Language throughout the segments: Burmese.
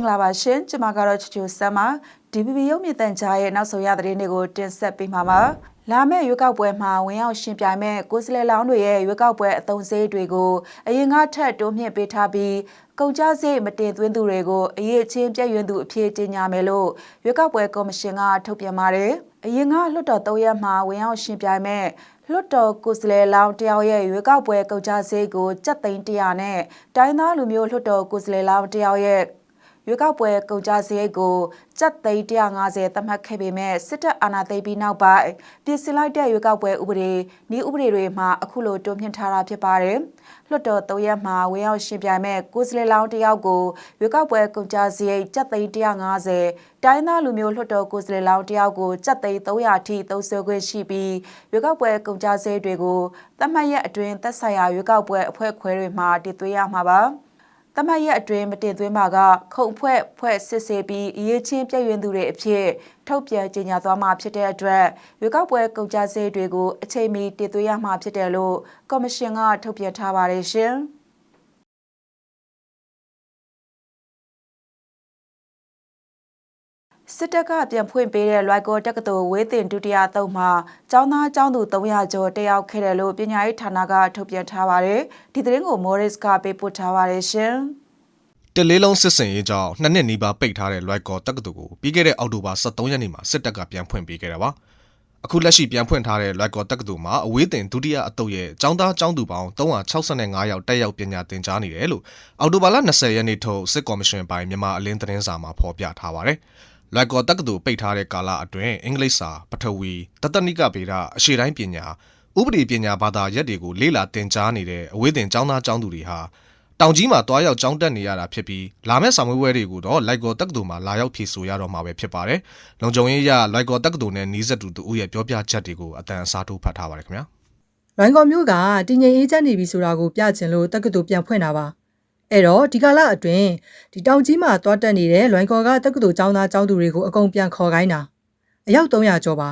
င်္ဂလာပါရှင်ကျွန်မကတော့ချူချူဆမ်ပါ DPP ရုပ်မြင့်တန်ကြားရဲ့နောက်ဆုံးရသတင်းတွေကိုတင်ဆက်ပေးမှာပါလာမယ့်ရွေးကောက်ပွဲမှာဝင်ရောက်ရှင်ပြိုင်မဲ့ကိုယ်စားလှယ်လောင်းတွေရဲ့ရွေးကောက်ပွဲအသုံးစရိတ်တွေကိုအရင်ကထက်တိုးမြင့်ပေးထားပြီးကုန်ကျစရိတ်မတင်သွင်းသူတွေကိုအရေးချင်းပြည့်ရွံ့သူအဖြစ်ကြေညာမယ်လို့ရွေးကောက်ပွဲကော်မရှင်ကထုတ်ပြန်ပါတယ်အရင်ကလွှတ်တော်၃ရက်မှာဝင်ရောက်ရှင်ပြိုင်မဲ့လွတ်တော်ကိုယ်စားလှယ်လောင်းတယောက်ရဲ့ရွေးကောက်ပွဲကုန်ကြစည်ကိုစက်သိန်း100နဲ့တိုင်းသားလူမျိုးလွတ်တော်ကိုယ်စားလှယ်လောင်းတယောက်ရဲ့ ရွေးကောက်ပွဲကုန်ကြစရိတ်ကိုစက်သိန်း150သတ်မှတ်ခဲ့ပေမဲ့စစ်တပ်အာဏာသိမ်းပြီးနောက်ပိုင်းပြည်စင်လိုက်တဲ့ရွေးကောက်ပွဲဥပဒေဤဥပဒေတွေမှာအခုလိုတိုးမြှင့်ထားတာဖြစ်ပါတယ်။လွှတ်တော်၃ရက်မှာဝင်ရောက်ရှင်ပြိုင်မဲ့ကိုယ်စားလှယ်လောင်းတယောက်ကိုရွေးကောက်ပွဲကုန်ကြစရိတ်စက်သိန်း150တိုင်းသားလူမျိုးလွှတ်တော်ကိုယ်စားလှယ်လောင်းတယောက်ကိုစက်သိန်း300ထိသုံးစွဲခွင့်ရှိပြီးရွေးကောက်ပွဲကုန်ကြစရိတ်တွေကိုသတ်မှတ်ရက်အတွင်းသက်ဆိုင်ရာရွေးကောက်ပွဲအဖွဲ့ခွဲတွေမှာတည်သွင်းရမှာပါ။ တမတ်ရဲ့အတွင်းမတင်သွင်းပါကခုံဖွဲ့ဖွဲ့စစ်ဆေးပြီးအရေးချင်းပြည့်ရင်သူတွေအဖြစ်ထုတ်ပြန်ကြေညာသွားမှာဖြစ်တဲ့အတွက်ရွေးကောက်ပွဲကုန်ကြစည်တွေကိုအချိန်မီတည်သွင်းရမှာဖြစ်တယ်လို့ကော်မရှင်ကထုတ်ပြန်ထားပါတယ်ရှင်။ စစ်တပ်ကပြန်ဖွင့်ပေးတဲ့လွိုက်ကောတက္ကသိုလ်ဝေးတင်ဒုတိယသုံးမှာကျောင်းသားကျောင်းသူ300ကျော်တက်ရောက်ခဲ့တယ်လို့ပညာရေးဌာနကထုတ်ပြန်ထားပါတယ်။ဒီသတင်းကို Morris ကပေးပို့ထားပါတယ်ရှင်။တလေးလုံးစစ်စင်ရေးကြောင့်နှစ်နှစ်နီးပါးပိတ်ထားတဲ့လွိုက်ကောတက္ကသိုလ်ကိုပြီးခဲ့တဲ့အောက်တိုဘာ23ရက်နေ့မှာစစ်တပ်ကပြန်ဖွင့်ပေးခဲ့တာပါ။အခုလက်ရှိပြန်ဖွင့်ထားတဲ့လွိုက်ကောတက္ကသိုလ်မှာအဝေးတင်ဒုတိယအတုပ်ရဲ့ကျောင်းသားကျောင်းသူပေါင်း365ယောက်တက်ရောက်ပညာသင်ကြားနေတယ်လို့အောက်တိုဘာလ20ရက်နေ့ထုတ်စစ်ကော်မရှင်ပိုင်းမြန်မာအလင်းသတင်းစာမှာဖော်ပြထားပါတယ်။ လွိုက်ကော်တက္ကသိုလ်ပိတ်ထားတဲ့ကာလအတွင်းအင်္ဂလိပ်စာပထဝီတတနိကဗေဒအရှေ့တိုင်းပညာဥပဒေပညာဘာသာရပ်တွေကိုလေ့လာသင်ကြားနေတဲ့အဝေးသင်ကျောင်းသားကျောင်းသူတွေဟာတောင်ကြီးမှာတွားရောက်ကျောင်းတက်နေရတာဖြစ်ပြီးလာမယ့်ဆောင်ဝဲတွေကိုတော့လိုက်ကော်တက္ကသိုလ်မှာလာရောက်ဖြေဆိုရတော့မှာပဲဖြစ်ပါတယ်။လုံခြုံရေးရလိုက်ကော်တက္ကသိုလ်နဲ့နီးစပ်သူတို့ရဲ့ပြောပြချက်တွေကိုအတန်အစားထိုးဖတ်ထားပါတယ်ခင်ဗျာ။လိုင်းကော်မျိုးကတည်ငြိမ်အေးချမ်းနေပြီဆိုတာကိုပြချင်လို့တက္ကသိုလ်ပြန်ဖွင့်တာပါ။ အဲ့တော့ဒီကာလအတွင်းဒီတောင်ကြီးမှာသွားတက်နေတဲ့လွိုင်ကော်ကတက္ကသိုလ်ကျောင်းသားကျောင်းသူတွေကိုအကုန်ပြန်ခေါ်ခိုင်းတာအယောက်300ကျော်ပါ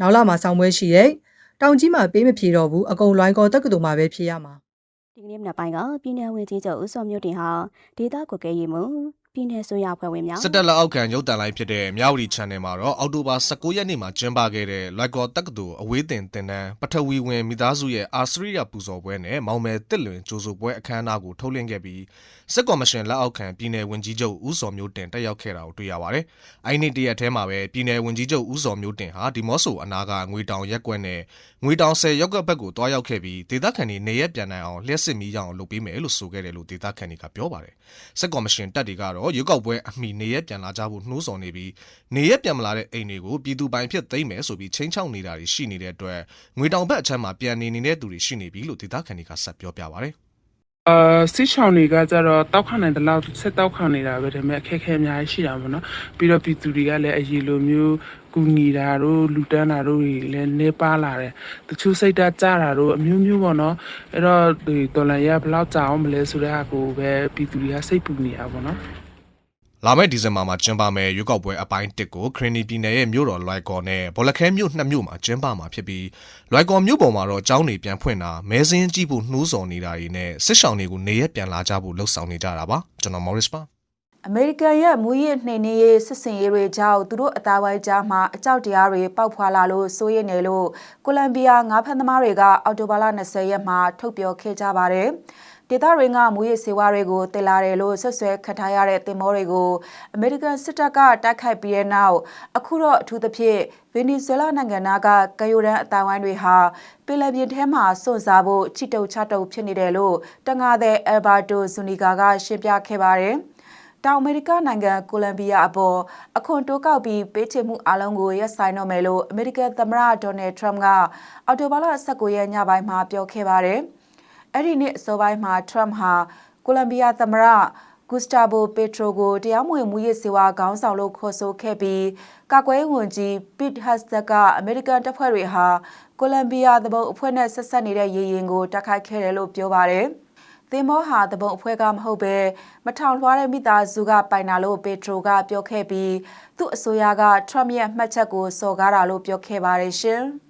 နောက်လာမှာဆောင်ပွဲရှိရဲ့တောင်ကြီးမှာပေးမဖြေတော့ဘူးအကုန်လွိုင်ကော်တက္ကသိုလ်မှာပဲဖြေရမှာဒီကနေ့မနက်ပိုင်းကပြည်내ဝင်ကြီးချုပ်ဦးစောမျိုးတင်ဟာဒေသကိုကဲရေးမှုပြည်နယ်ဆွေရဖွဲ့ဝင်များစစ်တပ်လက်အောက်ခံရုပ်တံလိုင်းဖြစ်တဲ့မြဝတီ Channel မှာတော့အောက်တိုဘာ19ရက်နေ့မှာကျင်းပခဲ့တဲ့လိုက်ကော်တက္ကသိုလ်အဝေးတင်တင်တန်းပထဝီဝင်မိသားစုရဲ့အာစရိယပူဇော်ပွဲနဲ့မောင်မယ်တစ်လွင်ကြိုးစုပွဲအခမ်းအနားကိုထုတ်လွှင့်ခဲ့ပြီးစစ်ကော်မရှင်လက်အောက်ခံပြည်နယ်ဝန်ကြီးချုပ်ဦးစောမျိုးတင်တက်ရောက်ခဲ့တာကိုတွေ့ရပါတယ်။အဲဒီနေ့တရက်ထဲမှာပဲပြည်နယ်ဝန်ကြီးချုပ်ဦးစောမျိုးတင်ဟာဒီမော့ဆိုအနာကငွေတောင်ရက်ကွက်နဲ့ငွေတောင်ဆယ်ရက်ကွက်ဘက်ကိုတွားရောက်ခဲ့ပြီးဒေသခံတွေနေရက်ပြန်နိုင်အောင်လျှက်စစ်မီးရအောင်လုပ်ပေးမယ်လို့ဆိုခဲ့တယ်လို့ဒေသခံတွေကပြောပါတယ်။စစ်ကော်မရှင်တပ်တွေကတော့ရွေးကောက်ပွဲအမိနေရက်ပြန်လာကြဖို့နှိုးဆော်နေပြီးနေရက်ပြန်မလာတဲ့အိမ်တွေကိုပြည်သူပိုင်ဖြစ်သိမ်းမယ်ဆိုပြီးချင်းချောက်နေတာတွေရှိနေတဲ့အတွက်ငွေတောင်ဘက်အချမ်းမှာပြန်နေနေတဲ့သူတွေရှိနေပြီလို့ဒေသခံတွေကဆက်ပြောပြပါတယ်။အာစစ်ချောင်းတွေကကြတော့တောက်ခနိုင်တဲ့လောက်ဆက်တောက်ခနေတာပဲဒါပေမဲ့အခက်အခဲအများကြီးရှိတာပေါ့နော်ပြီးတော့ပြည်သူတွေကလည်းအရေးလိုမျိုးကူညီတာတို့လူတန်းတာတို့တွေလည်းနေပါလာတယ်တချို့စိတ်ဓာတ်ကြတာတို့အမျိုးမျိုးပေါ့နော်အဲ့တော့ဒီဒေါ်လာရဘယ်လောက်ကြာအောင်မလဲဆိုတဲ့အကိုပဲပြည်သူတွေကစိတ်ပူနေတာပေါ့နော် လာမယ့်ဒီဇင်ဘာမှာကျင်းပမယ့်ရွေးကောက်ပွဲအပိုင်း1ကိုခရနီပြည်နယ်ရဲ့မြို့တော်လွိုက်ကော်နဲ့ဘောလခဲမြို့နှစ်မြို့မှာကျင်းပမှာဖြစ်ပြီးလွိုက်ကော်မြို့ပေါ်မှာတော့ကျောင်းတွေပြန်ဖွင့်တာမဲစင်းကြည့်ဖို့နှိုးဆော်နေတာတွေနဲ့စစ်ဆောင်တွေကိုနေရက်ပြန်လာကြဖို့လှုံ့ဆော်နေကြတာပါကျွန်တော် Morris ပါအမေရိကန်ရဲ့မူရစ်နှိမ်နင်းရေးစစ်စင်ရေးတွေကြောင့်သူတို့အသားဝိုင်းကြားမှာအကြောက်တရားတွေပေါက်ဖွာလာလို့စိုးရိမ်နေလို့ကိုလံဘီယာငါးဖမ်းသမားတွေကအော်တိုဘာလ20ရက်မှာထုတ်ပြောခဲ့ကြပါတယ်။ ဒေသရင်းကမူရစ်စေဝါတွေကိုတင်လာတယ်လို့ဆွဆွဲခတ်ထားရတဲ့တင်မောတွေကိုအမေရိကန်စစ်တပ်ကတိုက်ခိုက်ပြီးတဲ့နောက်အခုတော့အထူးသဖြင့်ဗင်နီဇွဲလားနိုင်ငံသားကကယိုဒန်အတိုင်းဝိုင်းတွေဟာပင်လယ်ပြင်ထဲမှာစွန့်စားဖို့ချီတုံချတုံဖြစ်နေတယ်လို့တငါတဲ့အယ်ဘာတိုဇူနီဂါကရှင်းပြခဲ့ပါတယ်။တောင်အမေရိကနိုင်ငံကိုလံဘီယာအပေါ်အခွန်တိုးကောက်ပြီးပေးချေမှုအလုံးကိုရပ်ဆိုင်တော့မယ်လို့အမေရိကန်သမ္မတဒေါ်နယ်ထရမ့်ကအော်တိုဘာလ19ရက်ညပိုင်းမှာပြောခဲ့ပါတယ်။ အဲ့ဒီနေ့အစောပိုင်းမှာ Trump ဟာကိုလံဘီယာသမ္မတဂူစတာဘိုပက်ထရိုကိုတရားမဝင်မှုရေးစေဝါခေါင်းဆောင်လို့ခေါ်ဆိုခဲ့ပြီးကာကွယ်ဝန်ကြီးပစ်ဟတ်စကအမေရိကန်တပ်ဖွဲ့တွေဟာကိုလံဘီယာသဘုံအဖွဲ့နဲ့ဆက်ဆက်နေတဲ့ရေရင်ကိုတိုက်ခိုက်ခဲ့တယ်လို့ပြောပါတယ်။သင်္ဘောဟာသဘုံအဖွဲ့ကမဟုတ်ပဲမထောင်လွှားတဲ့မိသားစုကပိုင်တာလို့ပက်ထရိုကပြောခဲ့ပြီးသူ့အဆိုအရက Trump ရဲ့မှတ်ချက်ကိုစော်ကားတာလို့ပြောခဲ့ပါတယ်ရှင်။